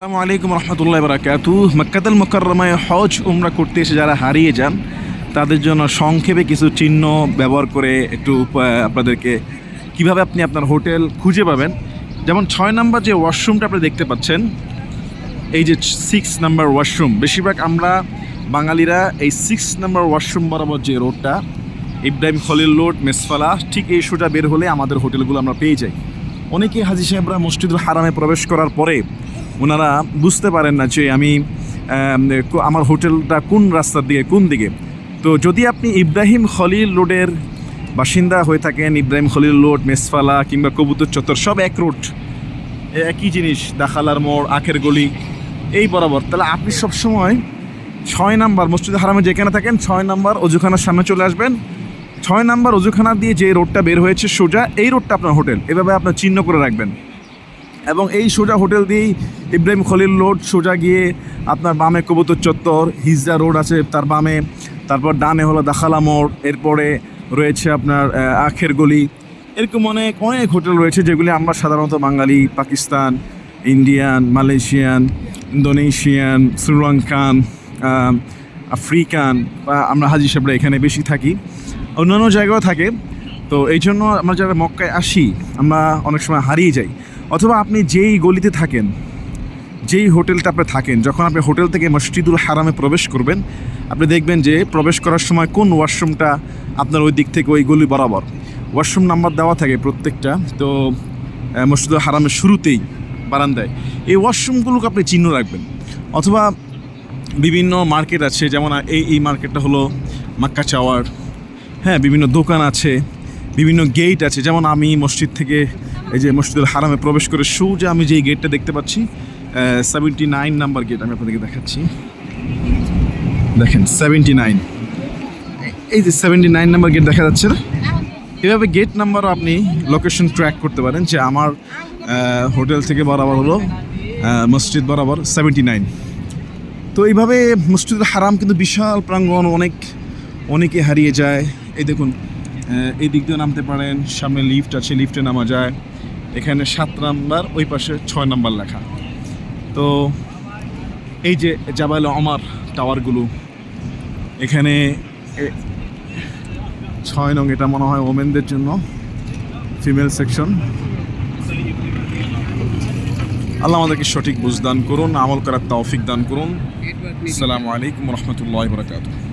আসসালামু আলাইকুম রহমতুল্লাহ বারাকাতু। মক্কাতুল মোকাররমায় হজ উমরা করতে এসে যারা হারিয়ে যান, তাদের জন্য সংক্ষেপে কিছু চিহ্ন ব্যবহার করে একটু আপনাদেরকে কীভাবে আপনি আপনার হোটেল খুঁজে পাবেন। যেমন ছয় নাম্বার যে ওয়াশরুমটা আপনি দেখতে পাচ্ছেন, এই যে সিক্স নাম্বার ওয়াশরুম, বেশিরভাগ আমরা বাঙালিরা এই সিক্স নাম্বার ওয়াশরুম বরাবর যে রোডটা, ইব্রাহিম খলিল রোড, মেসফালা, ঠিক এই সোজা বের হলে আমাদের হোটেলগুলো আমরা পেয়ে যাই। অনেকে হাজি সাহেবরা মসজিদুল হারামে প্রবেশ করার পরে ওনারা বুঝতে পারেন না যে আমি আমার হোটেলটা কোন রাস্তার দিকে, কোন দিকে। তো যদি আপনি ইব্রাহিম খলিল রোডের বাসিন্দা হয়ে থাকেন, ইব্রাহিম খলিল রোড, মেসফালা কিংবা কবুতর চত্বর, সব এক রোড একই জিনিস, দাখালার মোড়, আখের গলি, এই বরাবর। তাহলে আপনি সবসময় ছয় নাম্বার মসজিদ হারামে যেখানে থাকেন, ছয় নাম্বার অজুখানার সামনে চলে আসবেন। ছয় নাম্বার অজুখানা দিয়ে যে রোডটা বের হয়েছে সোজা, এই রোডটা আপনার হোটেল। এভাবে আপনার চিহ্ন করে রাখবেন। এবং এই সোজা হোটেল দিয়েই ইব্রাহিম খলিল রোড সোজা গিয়ে আপনার বামে কবুতর চত্বর হিজা রোড আছে তার বামে, তারপর ডানে হলো দাখালা মোড়, এরপরে রয়েছে আপনার আখের গলি। এরকম অনেক অনেক হোটেল রয়েছে যেগুলি আমরা সাধারণত Bangali, Pakistan, Indian, Malaysian, Indonesian, Sri Lankan African, বা আমরা হাজি সাহেবরা এখানে বেশি থাকি। অন্যান্য জায়গাও থাকে। তো এই জন্য আমরা যারা মক্কায় আসি, আমরা অনেক সময় হারিয়ে যাই। অথবা আপনি যেই গলিতে থাকেন, যেই হোটেলটা আপনি থাকেন, যখন আপনি হোটেল থেকে মসজিদুল হারামে প্রবেশ করবেন, আপনি দেখবেন যে প্রবেশ করার সময় কোন ওয়াশরুমটা আপনার ওই দিক থেকে ওই গলি বরাবর। ওয়াশরুম নাম্বার দেওয়া থাকে প্রত্যেকটা। তো মসজিদুল হারামের শুরুতেই বারান্দায়। এই ওয়াশরুমগুলোকে আপনি চিহ্ন রাখবেন। অথবা বিভিন্ন মার্কেট আছে, যেমন এই এই মার্কেটটা হলো মাক্কা চাওয়ার। হ্যাঁ বিভিন্ন দোকান আছে, বিভিন্ন গেট আছে। যেমন আমি মসজিদ থেকে এই যে মসজিদুল হারামে প্রবেশ করে সোজা আমি যেই গেটটা দেখতে পাচ্ছি সেভেন্টি নাইন নাম্বার গেট আমি আপনাদেরকে দেখাচ্ছি। দেখেন সেভেন্টি নাইন এই যে সেভেন্টি নাইন নাম্বার গেট দেখা যাচ্ছে এভাবে গেট নাম্বারও আপনি লোকেশন ট্র্যাক করতে পারেন যে আমার হোটেল থেকে বরাবর হলো মসজিদ বরাবর সেভেন্টি নাইন তো এইভাবে মসজিদুল হারাম কিন্তু বিশাল প্রাঙ্গণ, অনেক, অনেকে হারিয়ে যায়। এই দেখুন এই দিক দিয়ে নামতে পারেন, সামনে লিফট আছে লিফটে নামা যায়। এখানে সাত নাম্বার, ওই পাশে ছয় নাম্বার লেখা। তো এই যে জাবাল অমার টাওয়ারগুলো এখানে ছয় নং, এটা মনে হয় ওমেনদের জন্য ফিমেল সেকশন আল্লাহ আমাদেরকে সঠিক বুঝদান করুন, আমল করার তৌফিক দান করুন। আসসালামু আলাইকুম রহমতুল্লাহ বরকাত